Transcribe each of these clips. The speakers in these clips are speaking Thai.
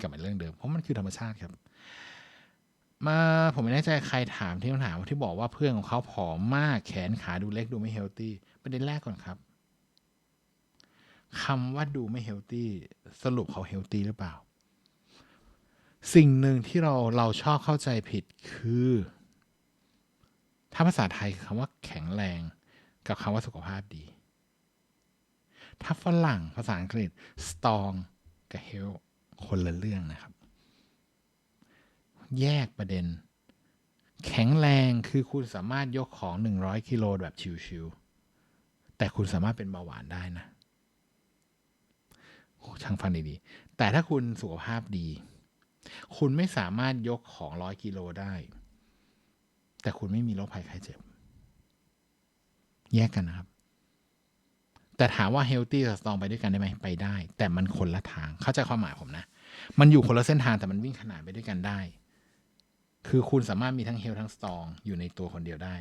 กลับมาเรื่องเดิมเพราะมันคือธรรมชาติครับ มาผมไม่แน่ใจใครถามที่คำถามที่บอกว่าเพื่อนของเขาผอมมากแขนขาดูเล็กดูไม่เฮลตี้ประเด็นแรกก่อนครับคำว่าดูไม่เฮลตี้สรุปเขาเฮลตี้หรือเปล่า สิ่งหนึ่งที่เราเราชอบเข้าใจผิดคือ ถ้าภาษาไทยคำว่าแข็งแรงกับคำว่าสุขภาพดี ถ้าฝรั่งภาษาอังกฤษ strong กับ health คนละเรื่องนะครับ แยกประเด็น แข็งแรงคือคุณสามารถยกของ 100กิโลแบบชิวๆแต่คุณสามารถเป็นเบาหวานได้นะช่างฟังดีๆ แต่ถ้าคุณสุขภาพดี คุณไม่สามารถยกของร้อยกิโลได้ แต่คุณไม่มีโรคภัยไข้เจ็บ แยกกันนะครับ แต่ถามว่าเฮลตี้กับสตรองไปด้วยกันได้ไหมไปได้ แต่มันคนละทางเข้าใจความหมายผมนะ มันอยู่คนละเส้นทางแต่มันวิ่งขนานไปด้วยกันได้ คือคุณสามารถมีทั้งเฮลทั้งสตรองอยู่ในตัวคนเดียวได้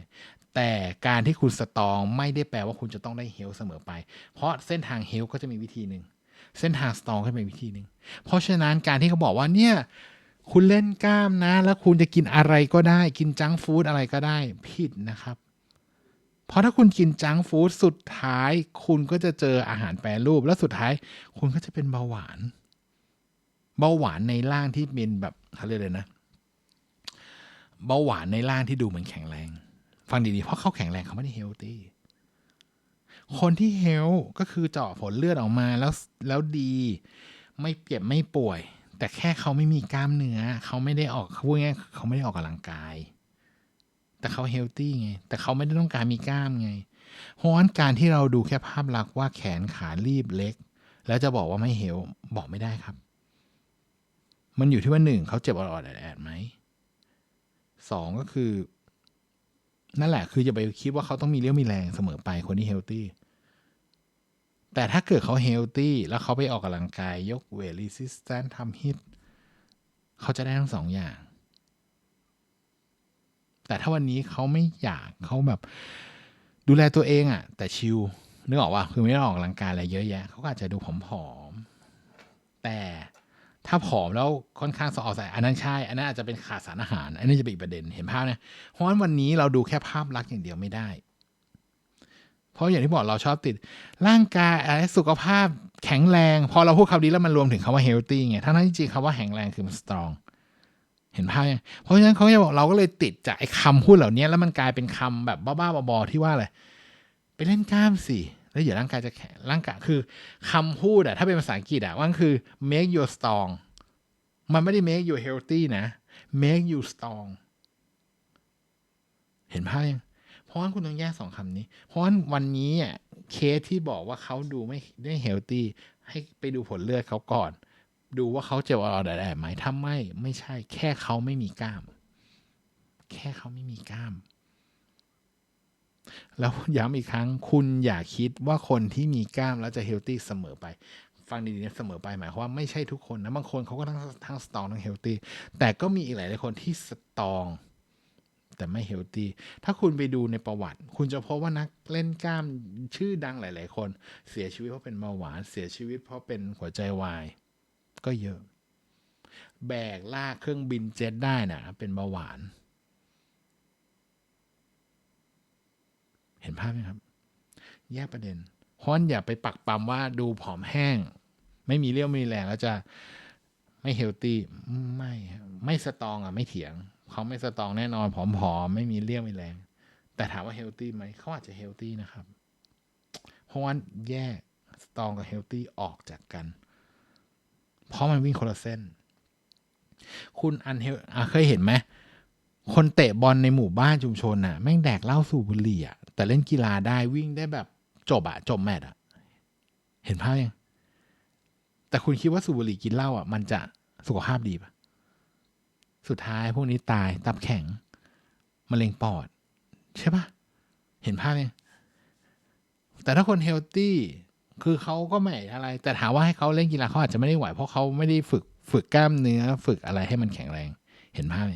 แต่การที่คุณสตรองไม่ได้แปลว่าคุณจะต้องได้เฮลเสมอไป เพราะเส้นทางเฮลก็จะมีวิธีหนึ่งเส้นทางสตรองก็จะมีวิธีหนึ่งเพราะฉะนั้นการที่เขาบอกว่าเนี่ยคุณเล่นกล้ามนะ แล้วคุณจะกินอะไรก็ได้ กินจังฟู้ดอะไรก็ได้ผิดนะครับ เพราะถ้าคุณกินจังฟู้ดสุดท้าย คุณก็จะเจออาหารแปรรูป แล้วสุดท้าย คุณก็จะเป็นเบาหวาน เบาหวานในร่างที่เป็นแบบเขาเรียกเลยนะ เบาหวานในร่างที่ดูเหมือนแข็งแรง ฟังดีๆ เพราะเขาแข็งแรงเขาไม่ได้เฮลตี้คนที่เฮลก็คือเจาะผลเลือดออกมาแล้วแล้วดี ไม่เจ็บไม่ป่วย แต่แค่เขาไม่มีกล้ามเนื้อ เขาไม่ได้ออกพูดง่ายเขาไม่ได้ออกกำลังกาย แต่เขาเฮลตี้ไง แต่เขาไม่ได้ต้องการมีกล้ามไงเพราะฉะนั้นการที่เราดูแค่ภาพลักษณ์ว่าแขนขารีบเล็ก แล้วจะบอกว่าไม่เฮลบอกไม่ได้ครับ มันอยู่ที่ว่าหนึ่งเขาเจ็บออดแอดไหมสองก็คือ นั่นแหละ คือจะไปคิดว่าเขาต้องมีเรี่ยวมีแรงเสมอไปคนที่เฮลตี้แต่ถ้าเกิดเขาเฮลตี้แล้วเขาไปออกกำลังกาย ยกเวทรีสิสแตนทำฮิตเขาจะได้ทั้งสองอย่าง แต่ถ้าวันนี้เขาไม่อยากเขาแบบ ดูแลตัวเองอะ่ะ แต่ชิลนึกออกว่าคือไม่ได้ออกกำลังกายอะไรเยอะแยะเขาก็อาจจะดูผอมๆแต่ถ้าผอมแล้วค่อนข้างสะออกใส่อันนั้นใช่ อันนั้นอาจจะเป็นขาดสารอาหาร อันนี้จะเป็นอีกประเด็นเห็นภาพนะเพราะฉะนั้นวันนี้เราดูแค่ภาพลักษณ์อย่างเดียวไม่ได้ เพราะอย่างที่บอกเราชอบติด ร่างกายอะไรสุขภาพแข็งแรง พอเราพูดคำนี้แล้วมันรวมถึงคำว่า healthy ไงทั้งนั้นจริงๆคำว่าแข็งแรงคือมัน strong เห็นภาพยังเพราะฉะนั้นเขาจะบอกเราก็เลยติดจากไอ้คำพูดเหล่านี้แล้วมันกลายเป็นคำแบบบ้าๆบอๆที่ว่าอะไรไปเล่นกล้ามสิแล้วเดี๋ยวร่างกายจะแข็งร่างกายคือคำพูดอะถ้าเป็นภาษาอังกฤษอะว่าคือ make you strong มันไม่ได้ make you healthy นะ make you strong เห็นภาพยังเพราะว่าคุณต้องแยกสองคำนี้ เพราะว่าวันนี้อะเคสที่บอกว่าเขาดูไม่ได้เฮลตี้ให้ไปดูผลเลือดเขาก่อน ดูว่าเขาเจ็บอะไรได้ไหมถ้าไม่ไม่ใช่ แค่เขาไม่มีกล้าม แค่เขาไม่มีกล้าม แล้วย้ำอีกครั้ง คุณอย่าคิดว่าคนที่มีกล้ามแล้วจะเฮลตี้เสมอไป ฟังดีๆนะเสมอไปหมายความว่าไม่ใช่ทุกคนนะบางคนเขาก็ทั้งทั้งสตองทั้งเฮลตี้แต่ก็มีอีกหลายๆคนที่สตองแต่ไม่เฮลตี้ ถ้าคุณไปดูในประวัติ คุณจะพบว่านักเล่นกล้ามชื่อดังหลาย ๆ คน เสียชีวิตเพราะเป็นเบาหวาน เสียชีวิตเพราะเป็นหัวใจวาย ก็เยอะ แบกลากเครื่องบินเจ็ตได้นะเป็นเบาหวาน เห็นภาพไหมครับ แยกประเด็นเพราะฉะนั้นอย่าไปปักปั๊มว่าดูผอมแห้ง ไม่มีเรี่ยวไม่มีแรงแล้วจะไม่เฮลตี้ไม่ไม่สตองอะไม่เถียง เขาไม่สตองแน่นอนผอมๆไม่มีเรี่ยวไม่แรง แต่ถามว่าเฮลตี้ไหมเขาอาจจะเฮลตี้นะครับ เพราะว่าแยกสตองกับเฮลตี้ออกจากกัน เพราะมันวิ่งคนละเส้น คุณอันเฮลเคยเห็นไหมคนเตะบอลในหมู่บ้านชุมชนน่ะแม่งแดกเหล้าสูบบุหรี่อะแต่เล่นกีฬาได้วิ่งได้แบบจบอะจบแมตช์อะเห็นภาพยัง แต่คุณคิดว่าสูบบุหรี่กินเหล้าอะมันจะสุขภาพดีปะสุดท้ายพวกนี้ตายตับแข็งมะเร็งปอด ใช่ปะเห็นภาพยังแต่ถ้าคนเฮลตี้ คือเขาก็ไม่อะไร แต่ถามว่าให้เขาเล่นกีฬาเขาอาจจะไม่ได้ไหว เพราะเขาไม่ได้ฝึกฝึกกล้ามเนื้อ ฝึกอะไรให้มันแข็งแรง เห็นภาพไหม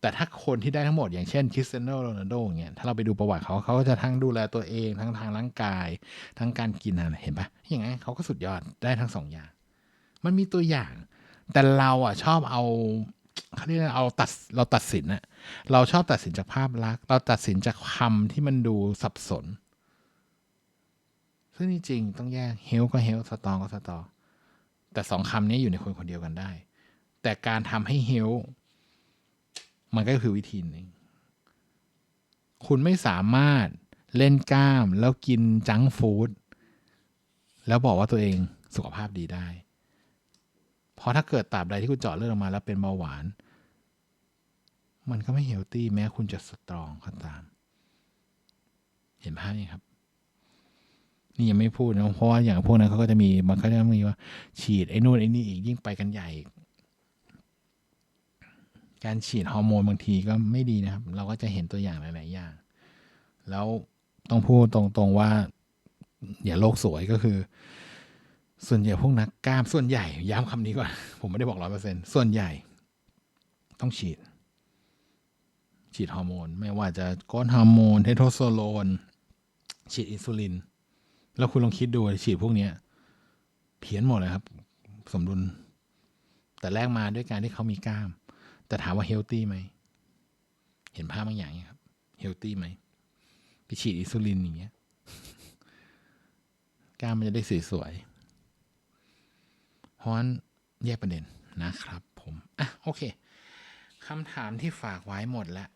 แต่ถ้าคนที่ได้ทั้งหมดอย่างเช่นคริสเตียโนโรนัลโดอย่างเงี้ยถ้าเราไปดูประวัติเขาเขาก็จะทั้งดูแลตัวเองทั้งทางร่างกาย ทั้งการกินอะไรเห็นปะอย่างงั้เขาก็สุดยอดได้ทั้งสองอย่าง มันมีตัวอย่าง แต่เราอะชอบเอาเขาเรียกอะไรเอาตัดเราตัดสินอะเราชอบตัดสินจากภาพลักษณ์เราตัดสินจากคำที่มันดูสับสน ซึ่งจริงๆต้องแยกเฮลก็เฮลสตองก็สตอแต่สองคำนี้อยู่ในคนคนเดียวกันได้ แต่การทำให้เฮลมันก็คือวิธีหนึ่งคุณไม่สามารถเล่นกล้ามแล้วกินจังฟู้ดแล้วบอกว่าตัวเองสุขภาพดีได้ เพราะถ้าเกิดตราบใดที่คุณเจาะเลือดออกมาแล้วเป็นเบาหวาน มันก็ไม่เฮลตี้แม้คุณจะสตรองก็ตาม เห็นภาพไหมครับ นี่ยังไม่พูดนะเพราะว่าอย่างพวกนั้นเขาก็จะมีมันก็จะมีว่า ฉีดไอ้นู่นไอ้นี่อีกยิ่งไปกันใหญ่กการฉีดฮอร์โมนบางทีก็ไม่ดีนะครับ เราก็จะเห็นตัวอย่างหลาย ๆ อย่าง แล้วต้องพูดตรงๆว่า อย่าโลกสวยก็คือ ส่วนใหญ่พวกนักกล้ามส่วนใหญ่ ย้ำคำนี้ก่อนผมไม่ได้บอกร้อยเปอร์เซ็นส่วนใหญ่ ต้องฉีด ฉีดฮอร์โมน ไม่ว่าจะก้อนฮอร์โมนเทสโทสเตอโรนฉีดอินซูลิน แล้วคุณลองคิดดูฉีดพวกเนี้ยเพี้ยนหมดเลยครับ สมดุล แต่แรกมาด้วยการที่เขามีกล้าม แต่ถามว่าเฮลตี้ไหม เห็นภาพบางอย่างครับเฮลตี้ไหมไปฉีดอินซูลินอย่างเงี้ยกล้ามมันจะได้สวยๆเพราะฉะนั้นแยกประเด็นนะครับผม อะ โอเคคำถามที่ฝากไว้หมดแล้ว